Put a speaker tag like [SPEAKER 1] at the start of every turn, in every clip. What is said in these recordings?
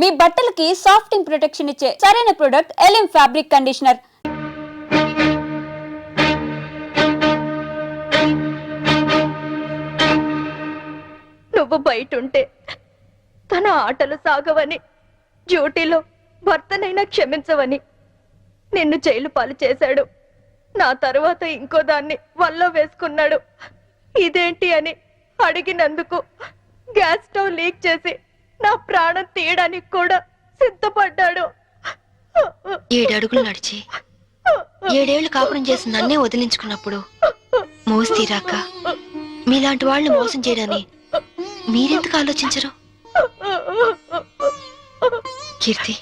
[SPEAKER 1] మీ బట్టలకి సాఫ్టింగ్ ప్రొటెక్షన్ ఇచ్చే సరైన ప్రొడక్ట్ ఎలిం ఫ్యాబ్రిక్ కండిషనర్
[SPEAKER 2] నువ్వు బయట ఉంటే తన ఆటలు సాగవని డ్యూటీలో భర్తనైనా క్షమించవని నిన్ను జైలు పాలు చేశాడు. నా తరువాత ఇంకో దాన్ని వల్ల వేసుకున్నాడు. ఇదేంటి అని అడిగినందుకు గ్యాస్ స్టవ్ లీక్ చేసి నా ప్రాణం తీయడానికి కూడా సిద్ధపడ్డాడు.
[SPEAKER 3] ఏడడుగులు నడిచి ఏడేళ్ళు కాపురం చేసి నన్నే వదిలించుకున్నప్పుడు మోసి తీరాక మీలాంటి వాళ్ళని మోసం చేయడాన్ని మీరెందుకు ఆలోచించరు? కీర్తి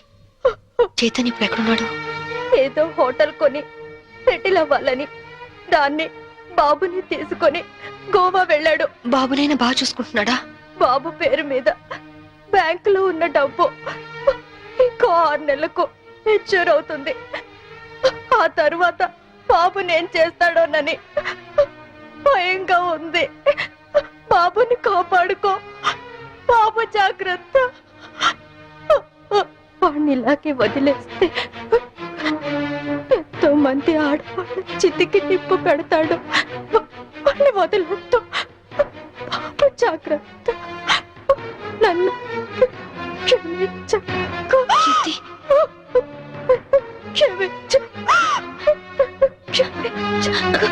[SPEAKER 3] ఇప్పుడు ఎక్కడున్నాడు?
[SPEAKER 2] ఏదో హోటల్ కొని సెటిల్ అవ్వాలని దాన్ని బాబుని తీసుకొని గోవా వెళ్ళాడు.
[SPEAKER 3] బాబునైనా బాగా చూసుకుంటున్నాడా?
[SPEAKER 2] బాబు పేరు మీద బ్యాంకులో ఉన్న డబ్బు ఇంకో ఆరు నెలలకు మెచ్యూర్ అవుతుంది. ఆ తరువాత బాబు నేను చేస్తాడోనని భయంగా ఉంది. బాబుని కాపాడుకో. బాబు జాగ్రత్త. వాడిని ఇలాగే వదిలేస్తే ఎంతో మంది ఆడవాళ్ళు చితికి నిప్పు పెడతాడు. వాడిని వదిలేస్తూ బాబు జాగ్రత్త. నన్ను క్షమించకు.
[SPEAKER 3] కీర్తి.
[SPEAKER 2] క్షమించు. క్షమించకు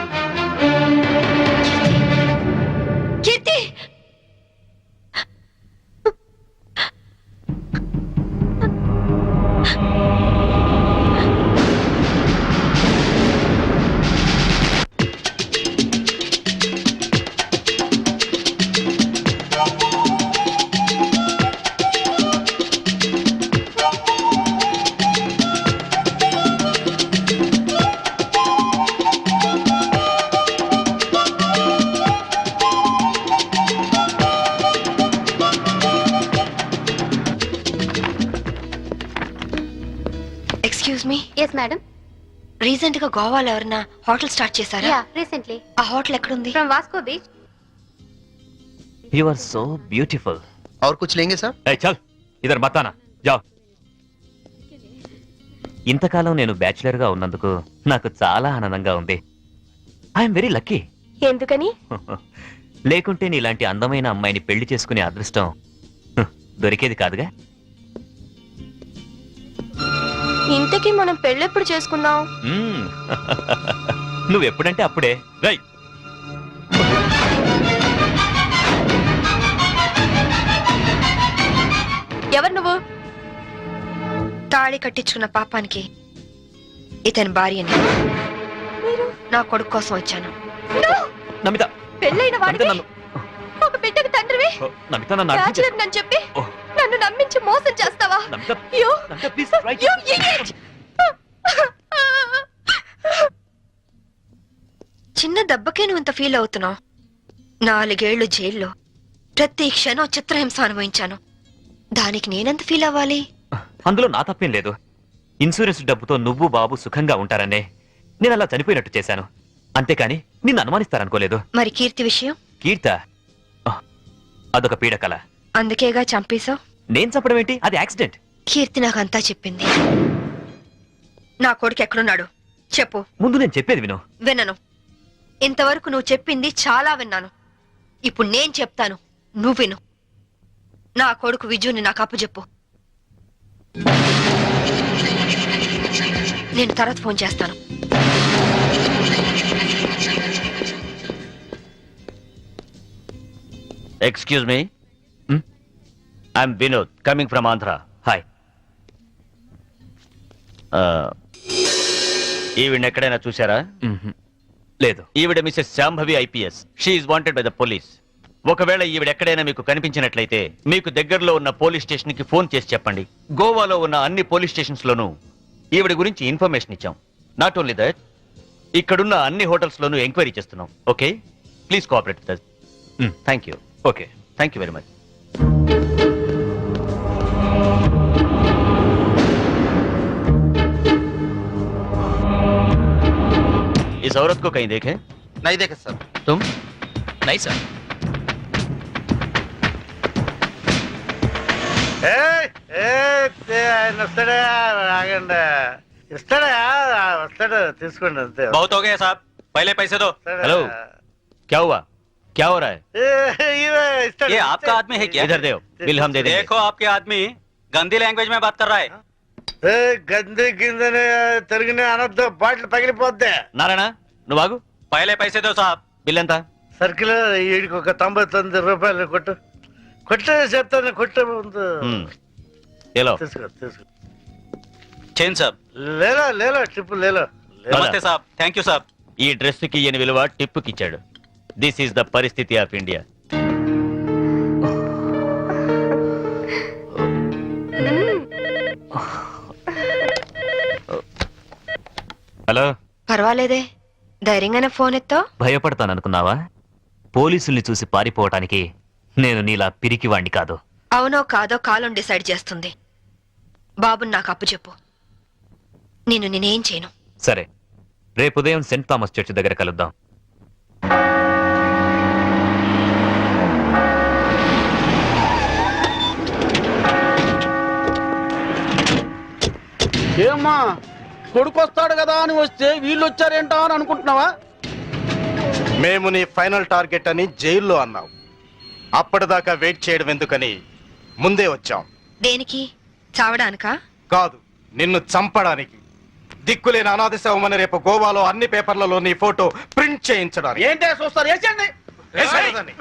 [SPEAKER 3] రీసెంట్ గా గోవాలో ఎవరైనా హోటల్ స్టార్ట్ చేశారా
[SPEAKER 4] యా రీసెంట్లీ
[SPEAKER 3] ఆ హోటల్ ఎక్కడుంది
[SPEAKER 4] from Vasco beach
[SPEAKER 5] you are so beautiful
[SPEAKER 6] और कुछ लेंगे सर
[SPEAKER 5] ఏ చల్ ఇద్దరు బతానా జా ఇంతకాలం నేను బ్యాచులర్ గా ఉన్నందుకు నాకు చాలా ఆనందంగా ఉంది ఐఎమ్ వెరీ లక్కీ
[SPEAKER 2] ఎందుకని
[SPEAKER 5] లేకుంటే నీలాంటి అందమైన అమ్మాయిని పెళ్లి చేసుకునే అదృష్టం హ్, దొరికేది కాదుగా
[SPEAKER 2] ఇంతకీ మనం పెళ్ళెప్పుడు చేసుకుందాం?
[SPEAKER 5] మ్మ్. నువ్వెప్పుడంటే అప్పుడే. రై
[SPEAKER 2] ఎవరు నువ్వు?
[SPEAKER 3] తాళి కట్టించుకున్న పాపానికి ఇతని భార్యని నా కొడుకు కోసం వచ్చాను.
[SPEAKER 5] నమిత.
[SPEAKER 2] పెళ్ళైన ఒక బిడ్డకు తండ్రివి?
[SPEAKER 5] ఓ, నమిత నన్ను అర్థం చేసుకో.
[SPEAKER 2] బ్యాచులర్ నన్ను చెప్పి నన్ను నమ్మించి మోసం చేస్తావా?
[SPEAKER 3] చిన్న దెబ్బకే నువ్వు ఇంత ఫీల్ అవుతున్నావు? నాలుగేళ్ళు జైల్లో. ప్రతి క్షణం చిత్రహింస అనుభవించాను. దానికి నేనెంత ఫీల్ అవ్వాలి?
[SPEAKER 5] అందులో నా తప్పేం లేదు. ఇన్సూరెన్స్ డబ్బుతో నువ్వు బాబు సుఖంగా ఉంటారనే నేను అలా చనిపోయినట్టు చేశాను. అంతేకాని నిన్ను అనుమానిస్తారనుకోలేదు.
[SPEAKER 3] మరి కీర్తి విషయం?
[SPEAKER 5] కీర్త? అదొక పీడకల.
[SPEAKER 3] అందుకేగా చంపేశావు?
[SPEAKER 5] నేను చెప్పడం ఏంటి అది యాక్సిడెంట్.
[SPEAKER 3] కీర్తి నాకంతా చెప్పింది. నా కొడుకు ఎక్కడున్నాడు? చెప్పు.
[SPEAKER 5] ముందు నేను చెప్పేది విను.
[SPEAKER 3] వినను. ఇంతవరకు నువ్వు చెప్పింది చాలా విన్నాను. ఇప్పుడు నేను చెప్తాను. నువ్వు విను. నా కొడుకు విజుని నాకు అప్పచెప్పు నేను తర్వాత ఫోన్ చేస్తాను.
[SPEAKER 7] Excuse
[SPEAKER 5] me?
[SPEAKER 7] I'm Vinod coming from Andhra
[SPEAKER 5] hi
[SPEAKER 7] ఈవిడ ఎక్కడైనా చూసారా.
[SPEAKER 5] లేదు.
[SPEAKER 7] ఈవిడ Mrs Shambhavi IPS. She wanted by the police ఒకవేళ ఈవిడ ఎక్కడైనా మీకు కనిపించినట్లయితే మీకు దగ్గరలో ఉన్న పోలీస్ స్టేషన్కి ఫోన్ చేసి చెప్పండి. గోవాలో ఉన్న అన్ని పోలీస్ స్టేషన్స్ లోనూ ఈవిడ గురించి ఇన్ఫర్మేషన్ ఇచ్చాం. నాట్ ఓన్లీ దట్ ఇక్కడున్న అన్ని హోటల్స్ లోనూ ఎంక్వైరీ చేస్తున్నాం. Okay please cooperate
[SPEAKER 5] with.
[SPEAKER 7] Thank you
[SPEAKER 5] okay
[SPEAKER 7] thank you very much इस औरत को कहीं देखे?
[SPEAKER 6] नहीं देखे सर।
[SPEAKER 7] तुम?
[SPEAKER 4] नहीं सर।
[SPEAKER 8] बहुत हो गया साहब। पहले पैसे दो।
[SPEAKER 7] हेलो क्या हुआ? क्या हो रहा है?
[SPEAKER 8] ये आपका आदमी है क्या?
[SPEAKER 7] इधर दे बिल हम दे
[SPEAKER 8] देखो आपके आदमी गंदी लैंग्वेज में बात कर रहा है?
[SPEAKER 4] గంది కిందనే తిరిగిన అనొద్దు బాటిల్ పగిలిపోద్ది.
[SPEAKER 7] నారాయణ నువ్వు
[SPEAKER 8] బాగు పైలే పైసేదో సాబ్.
[SPEAKER 7] బిల్ ఎంత?
[SPEAKER 4] సర్కిల్ వీడికి ఒక తొంభై తొమ్మిది రూపాయలు కొట్టు. కొట్టు చెప్తాను కొట్టు ముందు.
[SPEAKER 8] చేయండి సాబ్.
[SPEAKER 4] లేలో లేలో ట్రిప్ లేలో.
[SPEAKER 8] నమస్తే సాబ్. థ్యాంక్ యూ సాబ్.
[SPEAKER 7] ఈ డ్రెస్కి ఈయన విలువ టిప్పుకిచ్చాడు. దిస్ ఈస్ ద పరిస్థితి ఆఫ్ ఇండియా.
[SPEAKER 5] హలో.
[SPEAKER 3] పర్వాలేదే. ధైర్యంగానే ఫోన్ ఎత్తో.
[SPEAKER 5] భయపడతాననుకున్నావా? పోలీసుల్ని చూసి పారిపోవటానికి నేను నీలా పిరికివాణ్ణి కాదు.
[SPEAKER 3] అవునో కాదో కాలం డిసైడ్ చేస్తుంది. బాబుని నాకు అప్పు చెప్పు. నేను నేనేం చేయను.
[SPEAKER 5] సరే. రేపు ఉదయం సెంట్ థామస్ చర్చ్ దగ్గర కలుద్దాం.
[SPEAKER 9] ఏమ్మా? కొడుకు వస్తాడు కదా అని వస్తే వీళ్ళు వచ్చారేంటా అని అనుకుంటున్నావా?
[SPEAKER 6] మేము నీ ఫైనల్ టార్గెట్ అని జైల్లో అన్నావు. అప్పటిదాకా వెయిట్ చేయడం ఎందుకని ముందే వచ్చాం.
[SPEAKER 3] దేనికి? చావడానికా?
[SPEAKER 6] కాదు నిన్ను చంపడానికి. దిక్కులేని అనాథ శవమని రేపు గోవాలో అన్ని పేపర్లలో నీ ఫోటో ప్రింట్ చేయించడానికి.
[SPEAKER 9] ఏంటే చూస్తారు? వేసేయండి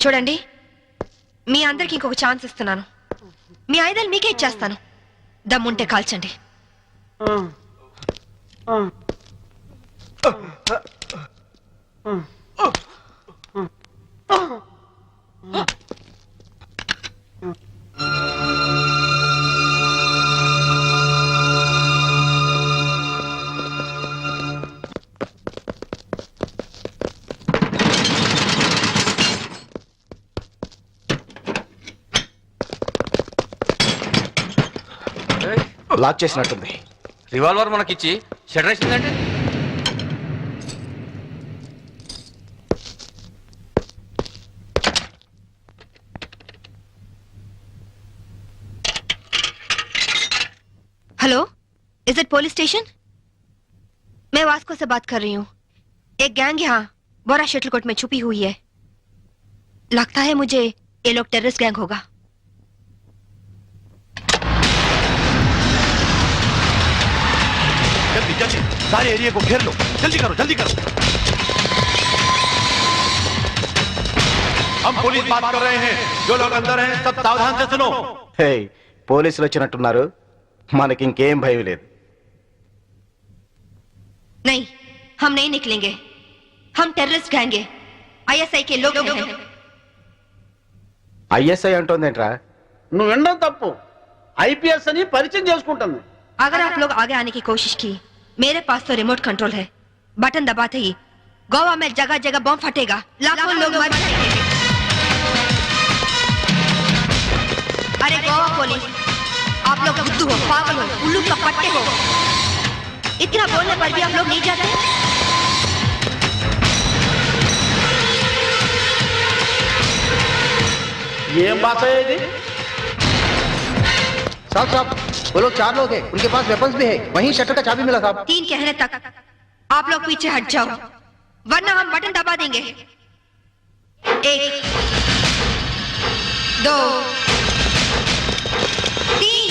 [SPEAKER 3] చూడండి మీ అందరికి ఇంకొక ఛాన్స్ ఇస్తున్నాను మీ ఆయుధాలు మీకే ఇచ్చేస్తాను దమ్ముంటే కాల్చండి
[SPEAKER 6] lock చేసినట్టుంది
[SPEAKER 8] revolver మనకిచ్చి shutter వేసిందంటే
[SPEAKER 3] hello is it police station मैं वास्को से बात कर रही हूँ एक गैंग यहाँ बोरा शटलकोट में छुपी हुई है लगता है मुझे ये लोग टेररिस्ट गैंग होगा
[SPEAKER 6] जल्दी जल्दी सारे एरिया को घेर लो जल्दी करो जल्दी करो हम पुलिस बात कर रहे हैं जो लोग अंदर हैं सब सावधान से सुनो హే పోలీసులు వచ్చినట్టున్నారు మనకి ఇంకేం భయం లేదు
[SPEAKER 3] नहीं हम नहीं निकलेंगे हम टेररिस्ट गैंग हैं ఐఎస్ఐ के लोग हैं
[SPEAKER 6] ఐఎస్ఐ అంటోందేంట్రా
[SPEAKER 9] నువ్వు వినడం తప్పు ఐపీఎస్ అని పరిచయం చేసుకుంటుంది
[SPEAKER 3] अगर आप लोग आगे आने की कोशिश की, मेरे पास तो रिमोट कंट्रोल है। बटन दबाते ही, गोवा में जगह जगह बम फटेगा। लाखों लोग मर जाएँगे। अरे गोवा पुलिस आप लोग बुद्धू हो, पागल हो, उल्लू का पट्टे हो। इतना बोलने पर भी आप लोग नहीं जाते?
[SPEAKER 9] ये बात है
[SPEAKER 10] जी। सब सब वो लोग चार लोग हैं उनके पास वेपन्स भी है वहीं शटर का चाबी मिला साहब
[SPEAKER 3] तीन कहने तक आप लोग पीछे हट जाओ वरना हम बटन दबा देंगे एक दो तीन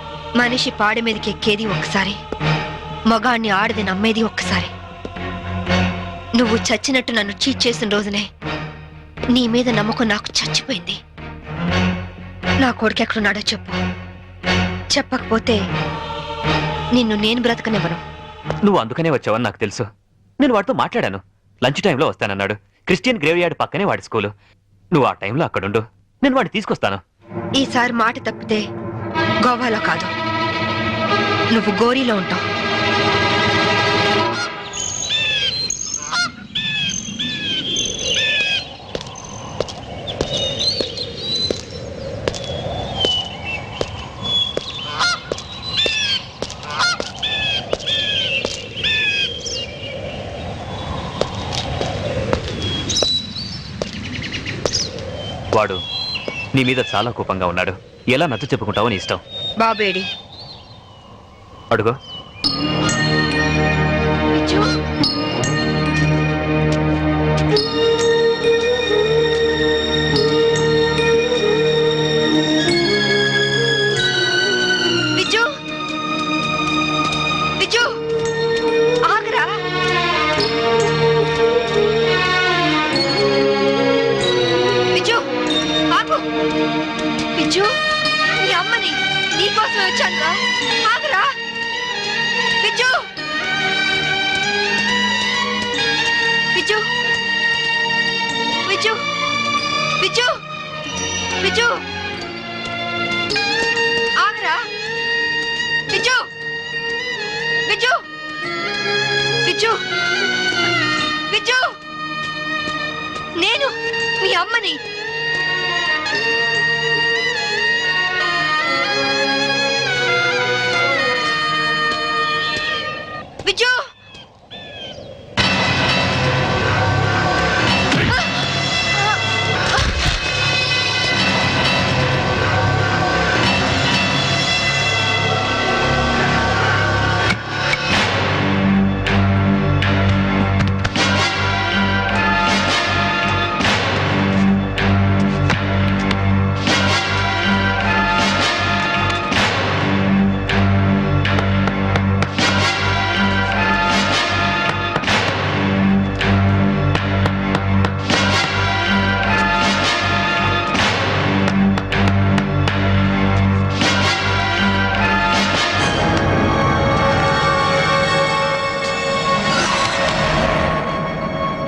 [SPEAKER 3] మనిషి పాడి మీదకి ఎక్కేది ఒక్కసారి. మగాణ్ణి ఆడది నమ్మేది ఒక్కసారి. నువ్వు చచ్చినట్టు నన్ను చీట్ చేసిన రోజునే నీ మీద నమ్మకం నాకు చచ్చిపోయింది. నా కొడుకు ఎక్కడున్నాడో చెప్పు. చెప్పకపోతే నిన్ను నేను బ్రతకనివ్వను.
[SPEAKER 5] నువ్వు అందుకనే వచ్చావని నాకు తెలుసు. నేను వాడితో మాట్లాడాను. లంచ్ టైంలో వస్తానన్నాడు. క్రిస్టియన్ గ్రేవ్ యార్డ్ పక్కనే వాడి స్కూలు. నువ్వు ఆ టైంలో అక్కడుండు. నేను వాడిని తీసుకొస్తాను.
[SPEAKER 3] ఈసారి మాట తప్పితే గోవాలో కాదు. నువ్వు గోరీలో ఉంటావు.
[SPEAKER 5] వాడు నీ మీద చాలా కోపంగా ఉన్నాడు. ఎలా నచ్చ చెప్పుకుంటావో నీ ఇష్టం.
[SPEAKER 3] బాబేడి
[SPEAKER 5] అడుగు.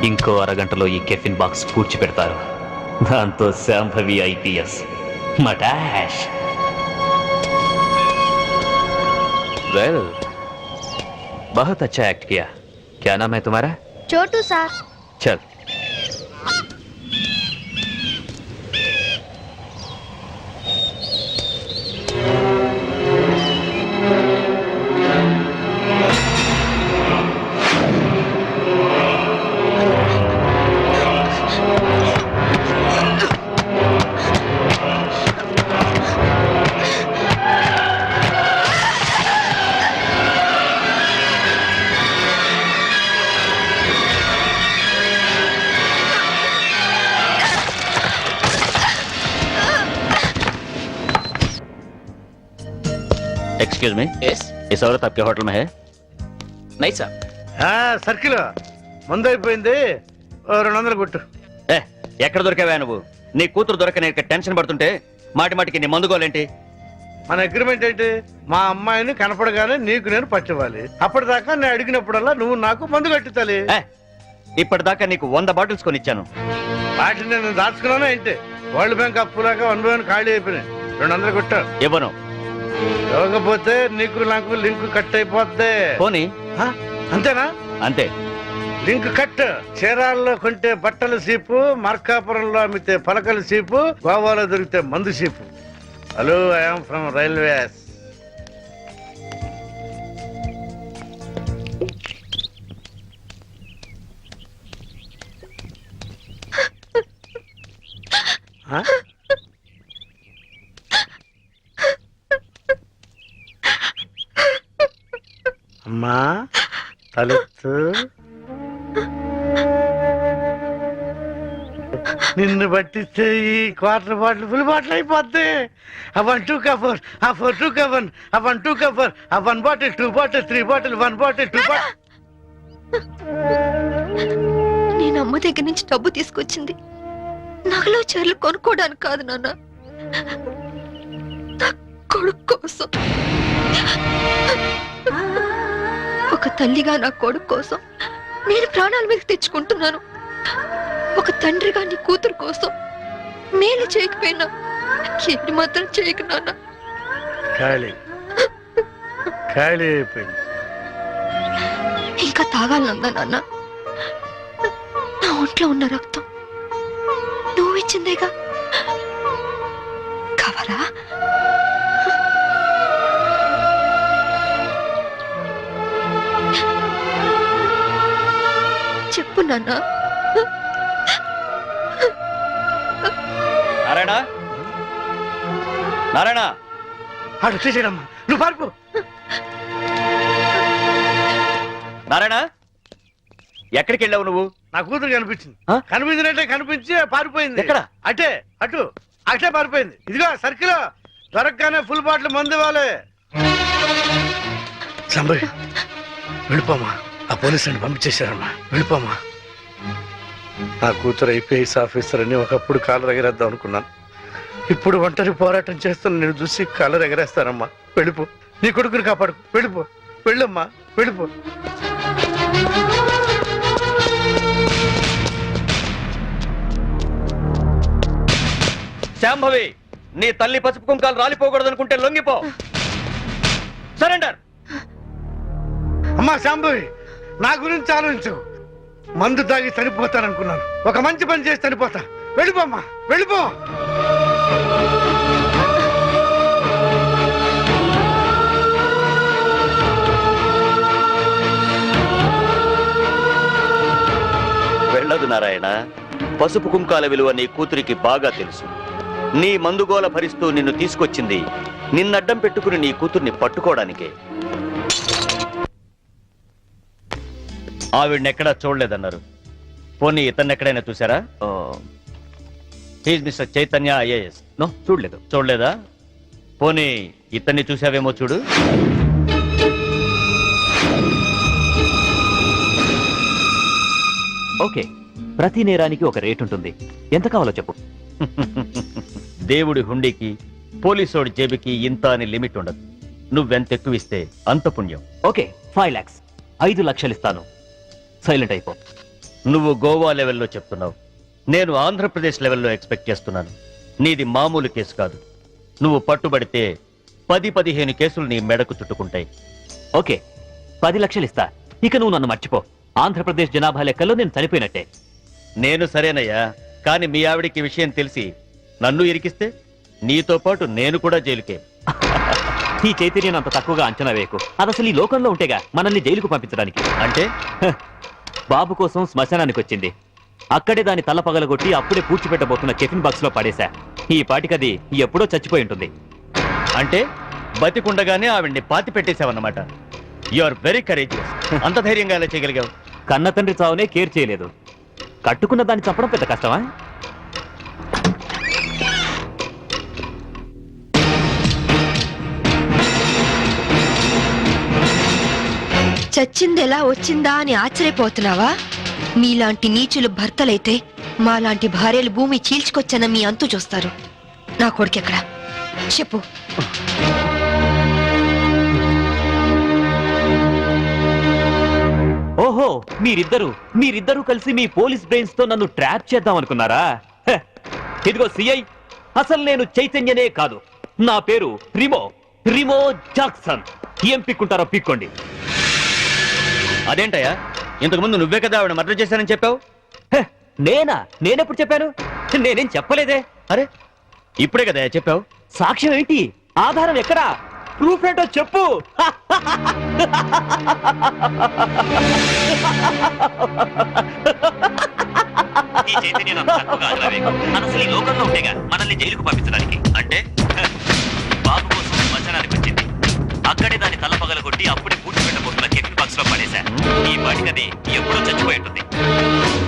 [SPEAKER 5] ఇంకో అరగంటలో ఈ కెఫిన్ బాక్స్ పూడ్చిపెడతారు దాంతో శాంభవి ఐపీఎస్ మటాష్ వెల్ बहुत अच्छा एक्ट किया क्या नाम है तुम्हारा
[SPEAKER 2] చోటు సార్
[SPEAKER 5] चल
[SPEAKER 7] एक्सक्यूज मी इस औरत आपके होटल में है
[SPEAKER 8] నైట్ సార్
[SPEAKER 4] ఆ, సర్కిల్ ముందు అయిపోయింది ఓ రెండు వందలు కొట్టు
[SPEAKER 7] ఏ ఎక్కడ దొరికావా నువ్వు నీ కూతురు దొరకని టెన్షన్ పడుతుంటే మాటి మాటికి నీ మందుకోలేంటి
[SPEAKER 4] మన అగ్రిమెంట్ ఏంటి మా అమ్మాయిని కనపడగానే నీకు నేను పట్టివ్వాలి అప్పటిదాకా నేను అడిగినప్పుడల్లా నువ్వు నాకు మందు కట్టుతాలి
[SPEAKER 7] ఏ ఇప్పటిదాకా నీకు వంద బాటిల్స్ కొనిచ్చాను
[SPEAKER 4] వాటిని నేను దాచుకున్నాను ఏంటి వరల్డ్ బ్యాంక్ అప్పులాగా వన్ బై వన్ ఖాళీ అయిపోయినాయి రెండు వందలు కొట్టు
[SPEAKER 7] ఇవ్వను
[SPEAKER 4] ఇవ్వకపోతే నీకు నాకు లింక్ కట్ అయిపోద్ది.
[SPEAKER 7] పోనీ.
[SPEAKER 4] ఆ? అంతేనా?
[SPEAKER 7] అంతే.
[SPEAKER 4] Link cut. చీరాల్లో కొంటే బట్టల సీపు మార్కాపురంలో అమ్మితే పలకల సీపు గోవాలో దొరికితే మందు cheap. Hello I'm from railways. అమ్మా పట్టిస్తే ఈ క్వార్టర్ బాటిల్ ఫుల్ బాటిల్ అయిపోద్ది. ఆ వన్ టూ కఫర్ ఆ ఫోర్ టూ కవన్ ఆ వన్ టూ కఫర్ ఆ one bottle two bottle three bottle one bottle two bottle
[SPEAKER 3] నేను అమ్మ దగ్గర నుంచి డబ్బు తీసుకొచ్చింది. నగలు చీరలు కొనుక్కోవడానికి కాదు నాన్న. నా కొడుకు కోసం. ఒక తల్లిగా నా కొడుకు కోసం నేను ప్రాణాల మీద తెచ్చుకుంటున్నాను. ఒక తండ్రిగా నీ కూతురు కోసం మేలు చేయకపోయినా ఏడు మాత్రం చేయకు నాన్న.
[SPEAKER 4] ఖాళీ. ఖాళీ అయిపోయింది.
[SPEAKER 3] ఇంకా తాగాలనుందా నాన్న నా ఒంట్లో ఉన్న రక్తం నువ్వు ఇచ్చిందేగా? కావాలా చెప్పు నాన్న.
[SPEAKER 7] నారాయణ!
[SPEAKER 4] ఆడు వచ్చేసాడమ్మా నువ్వు పారిపో.
[SPEAKER 7] నారాయణ! ఎక్కడికి వెళ్ళావు నువ్వు?
[SPEAKER 4] నా కూతురు కనిపించింది.
[SPEAKER 7] ఆ?
[SPEAKER 4] కనిపించినట్టే కనిపించి పారిపోయింది.
[SPEAKER 7] ఎక్కడ?
[SPEAKER 4] అటే అటు. అటే పారిపోయింది. ఇదిగో సర్కిల్. దొరకగానే ఫుల్ బాటిల్ మందు ఇవ్వాలి. సంబరి వెళ్ళిపోమా ఆ పోలీసు అని పంపించేశారమ్మా. వెళ్ళిపోమా నా కూతురు ఐపీఎస్ ఆఫీసర్ అని ఒకప్పుడు కాలర్ ఎగరేద్దాం అనుకున్నాను. ఇప్పుడు ఒంటరి పోరాటం చేస్తున్న నేను చూసి కాలర్ ఎగరేస్తానమ్మా వెళ్ళిపో. నీ కొడుకుని కాపాడు వెళ్ళిపో. వెళ్ళమ్మా. వెళ్ళిపో.
[SPEAKER 7] శాంభవి నీ తల్లి పసుపు కుంకాలు రాలిపోకూడదనుకుంటే లొంగిపో. సరెండర్
[SPEAKER 4] అమ్మా శాంభవి నా గురించి ఆలోచించు. మందు తాగి చనిపోతాననుకున్నాను. ఒక మంచి పని చేసి చనిపోతా. వెళ్ళిపోమ్మా వెళ్ళిపో.
[SPEAKER 7] వెళ్ళదు నారాయణ. పసుపు కుంకాల విలువ నీ కూతురికి బాగా తెలుసు. నీ మందుగోల భరిస్తూ నిన్ను తీసుకొచ్చింది నిన్నడ్డం పెట్టుకుని నీ కూతుర్ని పట్టుకోవడానికే. ఆవిడనెక్కడా చూడలేదన్నారు. పోనీ ఇతన్నెక్కడైనా చూసారా he's Mister Chaitanya IAS
[SPEAKER 5] no చూడలేదు.
[SPEAKER 7] చూడలేదా? పోనీ ఇతన్ని చూసావేమో చూడు.
[SPEAKER 5] ఓకే. ప్రతి నేరానికి ఒక రేట్ ఉంటుంది. ఎంత కావాలో చెప్పు.
[SPEAKER 7] దేవుడి హుండీకి పోలీసోడి జేబుకి ఇంత అని లిమిట్ ఉండదు. నువ్వెంత ఎక్కువ ఇస్తే అంత పుణ్యం.
[SPEAKER 5] Okay five lakhs. ఐదు లక్షలు ఇస్తాను. సైలెంట్ అయిపో.
[SPEAKER 7] నువ్వు గోవా లెవెల్లో చెప్తున్నావు. నేను ఆంధ్రప్రదేశ్ లెవెల్లో ఎక్స్పెక్ట్ చేస్తున్నాను. నీది మామూలు కేసు కాదు. నువ్వు పట్టుబడితే పది పదిహేను కేసులు నీ మెడకు చుట్టుకుంటాయి.
[SPEAKER 5] ఓకే పది లక్షలు ఇస్తా. ఇక నువ్వు నన్ను మర్చిపో. ఆంధ్రప్రదేశ్ జనాభా లెక్కల్లో నేను చనిపోయినట్టే.
[SPEAKER 7] నేను సరేనయ్యా కానీ మీ ఆవిడికి విషయం తెలిసి నన్ను ఇరికిస్తే నీతో పాటు నేను కూడా జైలుకే.
[SPEAKER 5] ఈ చైతన్యం అంత తక్కువగా అంచనా వేయకు. అది అసలు ఈ లోకంలో ఉంటేగా మనల్ని జైలుకు పంపించడానికి.
[SPEAKER 7] అంటే?
[SPEAKER 5] బాబు కోసం శ్మశానానికి వచ్చింది. అక్కడే దాని తల పగలగొట్టి అప్పుడే పూడ్చిపెట్టబోతున్న టిఫిన్ బాక్స్లో పడేశా. ఈ పాటికది ఎప్పుడో చచ్చిపోయి ఉంటుంది.
[SPEAKER 7] అంటే బతికుండగానే ఆవిడ్ని పాతి పెట్టేశావన్నమాట. యు ఆర్ వెరీ కరేజియస్ అంత ధైర్యంగా ఎలా చేయగలిగావు?
[SPEAKER 5] కన్న తండ్రి చావునే కేర్ చేయలేదు. కట్టుకున్న దాన్ని చంపడం పెద్ద కష్టమా?
[SPEAKER 3] చచ్చింది ఎలా వచ్చిందా అని ఆశ్చర్యపోతున్నావా? మీలాంటి నీచులు భర్తలైతే మాలాంటి భార్యలు భూమి చీల్చుకొచ్చన మీ అంతు చూస్తారు. నా కొడుకెక్కడ చెప్పు.
[SPEAKER 5] ఓహో మీరిద్దరు మీరిద్దరూ కలిసి మీ పోలీస్ బ్రెయిన్స్తో నన్ను ట్రాప్ చేద్దాం అనుకున్నారా? ఇదిగో సిఐ అసలు నేను చైతన్యనే కాదు. నా పేరు రిమో రిమో జాక్సన్. ఏం పిక్కుంటారో పిక్కోండి.
[SPEAKER 7] అదేంటయ్యా? ఇంతకుముందు నువ్వే కదా ఆవిడ మర్డర్ చేశానని చెప్పావు?
[SPEAKER 5] నేనా? నేనెప్పుడు చెప్పాను? నేనేం చెప్పలేదే.
[SPEAKER 7] అరే ఇప్పుడే కదా చెప్పావు.
[SPEAKER 5] సాక్ష్యం ఏంటి? ఆధారం ఎక్కడా? ప్రూఫ్ ఏంటో చెప్పు. ఈ చైతన్యం అంత తక్కువగా అసలు ఈ లోకంలో ఉండేగా మనల్ని జైలుకు పంపించడానికి. అంటే బాబు కోసం శ్మశానానికి వచ్చింది. అక్కడే దాన్ని తల పగలగొట్టి అప్పుడే ఈ పాటికది ఎప్పుడో చచ్చిపోయి ఉంటుంది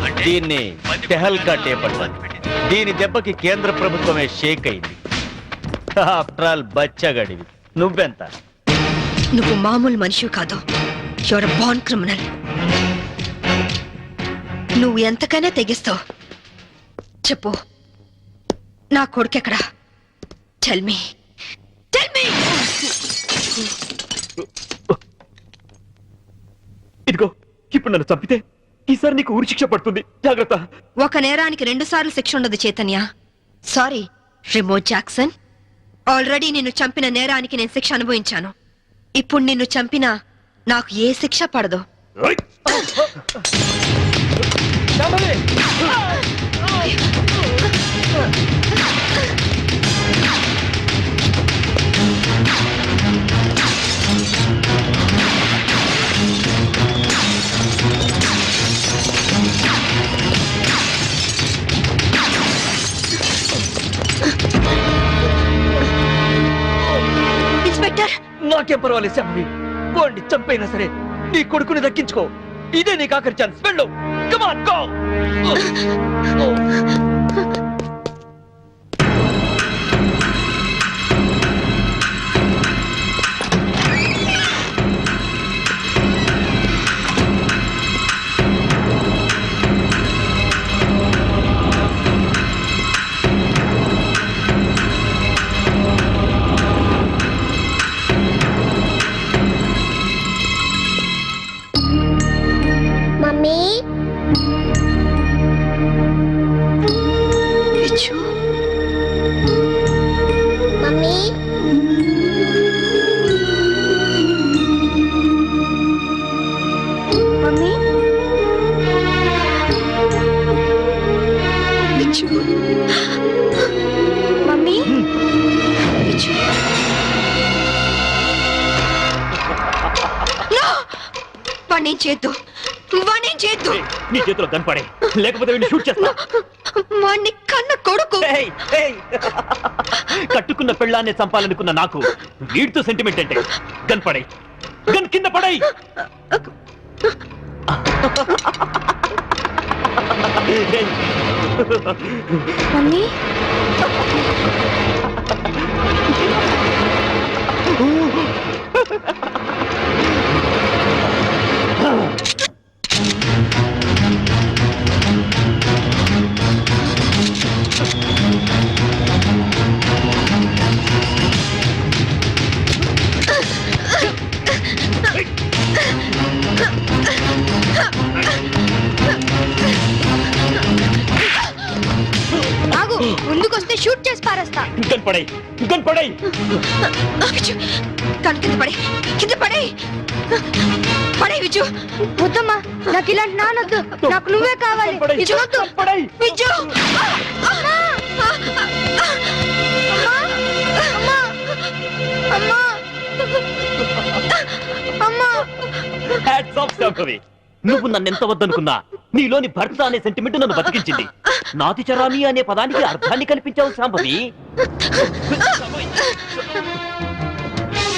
[SPEAKER 5] అంటే
[SPEAKER 7] దీన్ని టెహల్కా టేప్ అంటారు దీని దెబ్బకి కేంద్ర ప్రభుత్వమే షేక్ అయింది. ఆఫ్టర్ ఆల్ బచ్చగడివి. నువ్వెంత?
[SPEAKER 3] నువ్వు మామూలు మనిషి కాదు. యువర్ బాన్ క్రిమినల్ నువ్వు ఎంతకైనా తెగిస్తావు. చెప్పు. నా కొడుకెక్కడా టెల్ మీ టెల్ మీ
[SPEAKER 5] ఇదిగో. ఇప్పుడు నన్ను చంపితే ఈసారి నీకు ఉరి శిక్ష పడుతుంది. జాగ్రత్త.
[SPEAKER 3] ఒక నేరానికి రెండు సార్లు శిక్ష ఉండదు Chaitanya. Sorry Remo Jackson already నిన్ను చంపిన నేరానికి నేను శిక్ష అనుభవించాను. ఇప్పుడు నిన్ను చంపినా నాకు ఏ శిక్ష పడదు. ఇన్స్పెక్టర్
[SPEAKER 7] నాకేం పర్వాలేదు చెప్పి పోండి చంపైనా సరే నీ కొడుకుని దక్కించుకో. ఇదే నీకు ఆఖరి ఛాన్స్ వెళ్ళు. కమాన్ గో
[SPEAKER 5] చేతిలో కనపడే లేకపోతే వీడిని షూట్ చేస్తా.
[SPEAKER 3] వాణ్ణి కన్న కొడుకు.
[SPEAKER 5] ఏయ్, ఏయ్. కట్టుకున్న పెళ్ళాన్ని చంపాలనుకున్న నాకు వీడితో సెంటిమెంట్ అంటే గన్ పడై గన్ కింద పడై.
[SPEAKER 2] మమ్మీ. ఆగు ముందుకొస్తే షూట్ చేసి పారేస్తా.
[SPEAKER 3] కన్ను కింద పడే కింద పడే పడే విచ్చు
[SPEAKER 2] వద్దమ్మా నాకు ఇలాంటి నానొద్దు. నాకు నువ్వే కావాలి.
[SPEAKER 5] పడేయ్.
[SPEAKER 2] ఇది వద్దు.
[SPEAKER 5] పడై
[SPEAKER 3] విచ్చు
[SPEAKER 2] అమ్మా అమ్మా. అమ్మా అమ్మా.
[SPEAKER 5] హ్యాట్స్ ఆఫ్ నువ్వు నన్ను ఎంత వద్దనుకున్నా నీలోని భర్త అనే సెంటిమెంట్ నన్ను బతికించింది. నాతి చరామి అనే పదానికి అర్థాన్ని కల్పించావు శాంభవి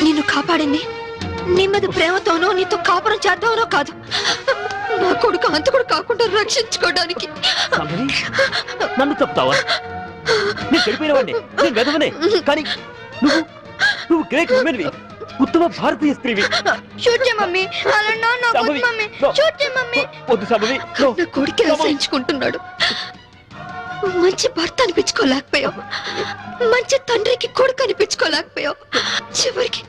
[SPEAKER 3] నిన్ను కాపాడింది నీ మీద ప్రేమతోనో నీతో కాపురం చేద్దామనో కాదు. నా కొడుకు అంతకుడు కాకుండా రక్షించుకోవడానికి.
[SPEAKER 5] నన్ను చెప్తావా? నేను చెడిపోయిన వాడిని. నేను వెదవనే. కానీ నువ్వు నువ్వు గ్రేట్ ఉమెన్వి.
[SPEAKER 8] ఉత్తమ భారతీయ స్త్రీవి.
[SPEAKER 2] షూట్ చేయి మమ్మీ. అలా. మమ్మీ.
[SPEAKER 8] No.
[SPEAKER 2] షూట్ చేయి మమ్మీ.
[SPEAKER 8] వద్దు.
[SPEAKER 3] నా. కొడుకే అసహించుకుంటున్నాడు. మంచి భర్త అనిపించుకోలేకపోయావు. మంచి తండ్రికి కొడుకు అనిపించుకోలేకపోయావు. చివరికి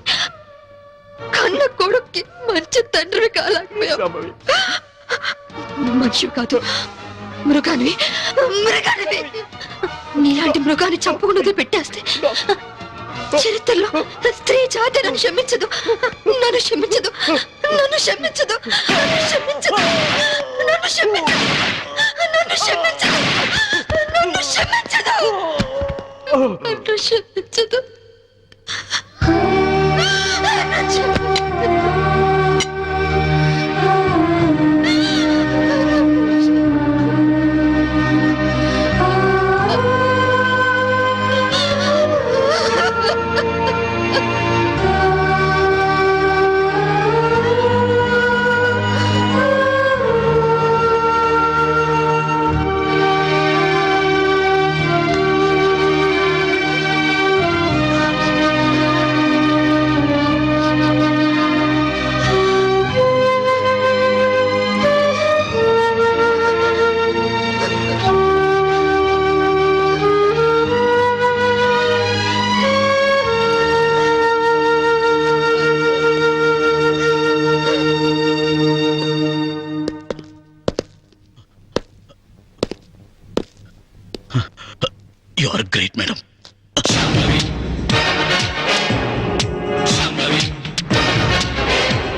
[SPEAKER 3] కన్న కొడుక్కి మంచి తండ్రి కాలేకపోయావు. మనిషి కాదు. మృగానివి. మృగానివి. నీలాంటి మృగాన్ని చంపుకున్నది పెట్టేస్తే చరిత్రలో స్త్రీ జాతి నన్ను క్షమించదు. నన్ను క్షమించదు. నన్ను క్షమించదు. నన్ను క్షమించదు. నన్ను క్షమించదు. నన్ను క్షమించదు. నన్ను క్షమించదు. నన్ను క్షమించదు. నన్ను
[SPEAKER 4] క్షమించదు.